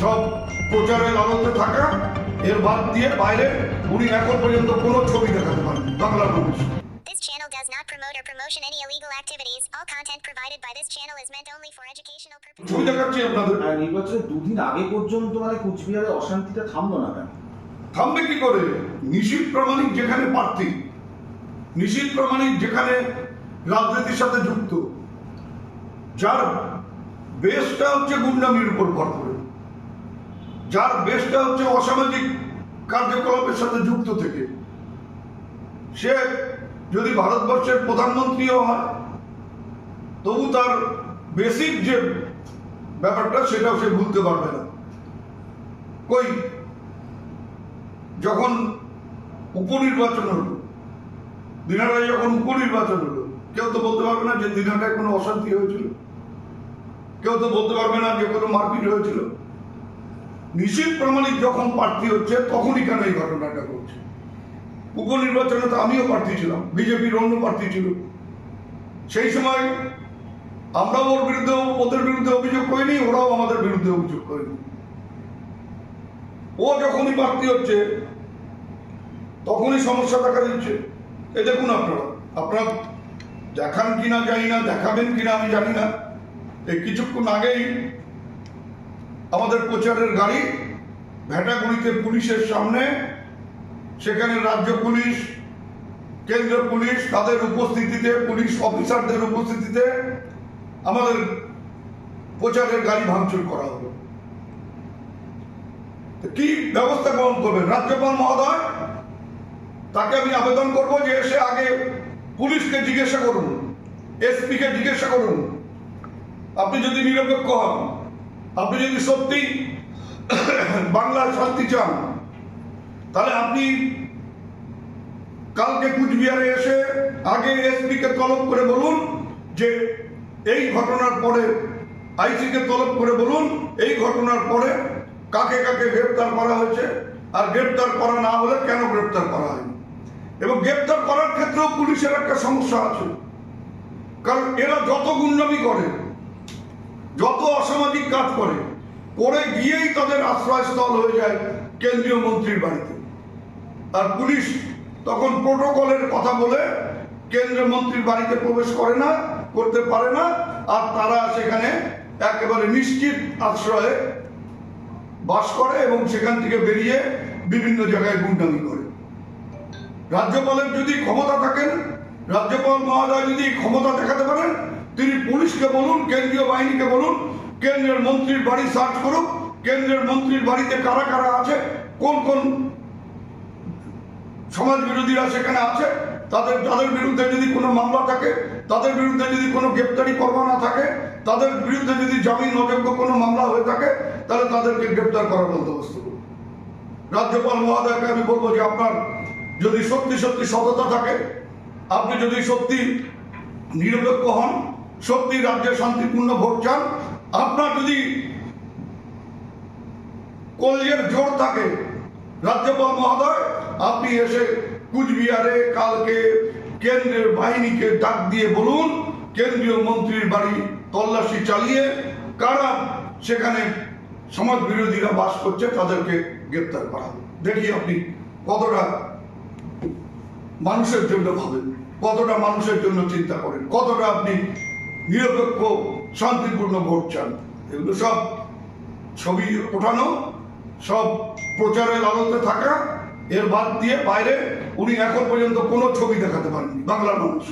সব প্রচারের আলোতে থাকা এর বাদ দিয়ে বাইরে উনি এখন পর্যন্ত কোনো ছবি দেখাতে পারেন বাংলার মানুষ This channel does not promote or promotion any illegal activities. All content provided by this channel is meant only for educational purposes. ছবি দেখাচ্ছি আপনাদের। আর নির্বাচনের দুদিন আগে পর্যন্ত মানে কুচবিহারে অশান্তিটা থামলো না কেন? থামবে কি করে? নিশীত প্রামাণিক যেখানে প্রার্থী নিশীত প্রামাণিক যেখানে রাজনীতির সাথে যুক্ত যার বেসটা হচ্ছে গুন্ডামির উপর ভর করে। যার বেশটা হচ্ছে অসামাজিক কার্যকলাপের সাথে যুক্ত থেকে। সে যদি ভারতবর্ষের প্রধানমন্ত্রীও হয়, তবু তার বেসিক যে ব্যাপারটা, সেটাও সে ভুলতে পারবে না। কই? যখন উপনির্বাচন হলো দিনাটায় যখন উপনির্বাচন হলো, কেউ তো বলতে পারবে না যে দিনাটায় কোনো অশান্তি হয়েছিল। কেউ তো বলতে পারবে না যে কোনো মারপিট হয়েছিল। নিশ্চিত প্রমাণিক যখন প্রার্থী হচ্ছে, তখনই কেন এই ঘটনাটা ঘটছে? উপনির্বাচনে তো আমিও প্রার্থী ছিলাম, বিজেপির অন্য প্রার্থী ছিল। সেই সময় আমরাও ওর বিরুদ্ধে, ওদের বিরুদ্ধে অভিযোগ করিনি, ওরাও আমাদের বিরুদ্ধে অভিযোগ করেনি। ও যখনই প্রার্থী হচ্ছে, তখনই সমস্যা দেখা দিচ্ছে। এ দেখুন আপনারা আপনারা দেখান কিনা জানি না, দেখাবেন কিনা আমি জানি না। এই কিছুক্ষণ আগেই আমাদের প্রচারের গাড়ি ভেটাগুড়িতে পুলিশের সামনে, সেখানে রাজ্য পুলিশ, কেন্দ্র পুলিশ, তাদের উপস্থিতিতে, পুলিশ অফিসারদের উপস্থিতিতে আমাদের প্রচারের গাড়ি ভাঙচুর করা হলো। কি ব্যবস্থা গ্রহণ করবেন? রাজ্যপাল মহোদয়, তাকে আমি আবেদন করব যে এসে আগে পুলিশকে জিজ্ঞাসা করুন এসপি কে জিজ্ঞাসা করুন। আপনি যদি নিরপেক্ষ হন আপনি যদি সত্যি বাংলার শান্তি চান, তাহলে আপনি কালকে কুচবিহারে এসে আগে এসপি কে তলব করে বলুন যে এই ঘটনার পরে আইসি কে তলব করে বলুন এই ঘটনার পরে কাকে কাকে গ্রেপ্তার করা হয়েছে আর গ্রেপ্তার করা না হলে কেন গ্রেপ্তার করা হয়নি। এবং গ্রেপ্তার করার ক্ষেত্রেও পুলিশের একটা সমস্যা আছে। কারণ এরা যত গুন্ডামি করে যত অসামাজিক কাজ করে করে গিয়েই তাদের আশ্রয়স্থল হয়ে যায় কেন্দ্রীয় মন্ত্রীর বাড়িতে। আর পুলিশ তখন প্রোটোকলের কথা বলে কেন্দ্রীয় মন্ত্রীর বাড়িতে প্রবেশ করে না, করতে পারে না, আর তারা সেখানে একেবারে নিশ্চিত আশ্রয়ে বাস করে এবং সেখান থেকে বেরিয়ে বিভিন্ন জায়গায় গুন্ডামি করে। রাজ্যপালের যদি ক্ষমতা থাকেন, রাজ্যপাল মহোদয় যদি ক্ষমতা দেখাতে পারেন তিনি পুলিশকে বলুন, কেন্দ্রীয় বাহিনীকে বলুন, কেন্দ্রের মন্ত্রীর বাড়ি সার্চ করুক, কেন্দ্রের মন্ত্রীর বাড়িতে কারা কারা আছে, কোন কোন সমাজ বিরোধীরা সেখানে আছে, তাদের তাদের বিরুদ্ধে যদি কোনো মামলা থাকে, তাদের বিরুদ্ধে যদি কোনো গ্রেপ্তারি পরোয়ানা থাকে, তাদের বিরুদ্ধে যদি জামিন অযোগ্য কোনো মামলা হয়ে থাকে, তাহলে তাদেরকে গ্রেপ্তার করার বন্দোবস্ত করুন। রাজ্যপাল মহোদয়কে আমি বলব যে আপনার যদি সত্যি সত্যি সততা থাকে, আপনি যদি সত্যি নিরপেক্ষ হন সত্যি রাজ্যে শান্তিপূর্ণ ভোট চান। আপনার যদি কলজের জোর থাকে, রাজ্যপাল মহোদয়, আপনি এসে কুচবিহারে কালকে কেন্দ্রের বাহিনীকে ডাক দিয়ে বলুন, কেন্দ্রীয় মন্ত্রীর বাড়ি তল্লাশি চালিয়ে কারা সেখানে সমাজ বিরোধীরা বাস করছে তাদেরকে গ্রেপ্তার করা দেখি আপনি কতটা মানুষের জন্য ভাবেন, কতটা মানুষের জন্য চিন্তা করেন, কতটা আপনি নিরপেক্ষ, শান্তিপূর্ণ ভোট চান। এগুলো সব ছবি ওঠানো, সব প্রচারের আলোতে থাকা। এর বাদ দিয়ে বাইরে উনি এখন পর্যন্ত কোনো ছবি দেখাতে পারেননি, বাংলার মানুষ।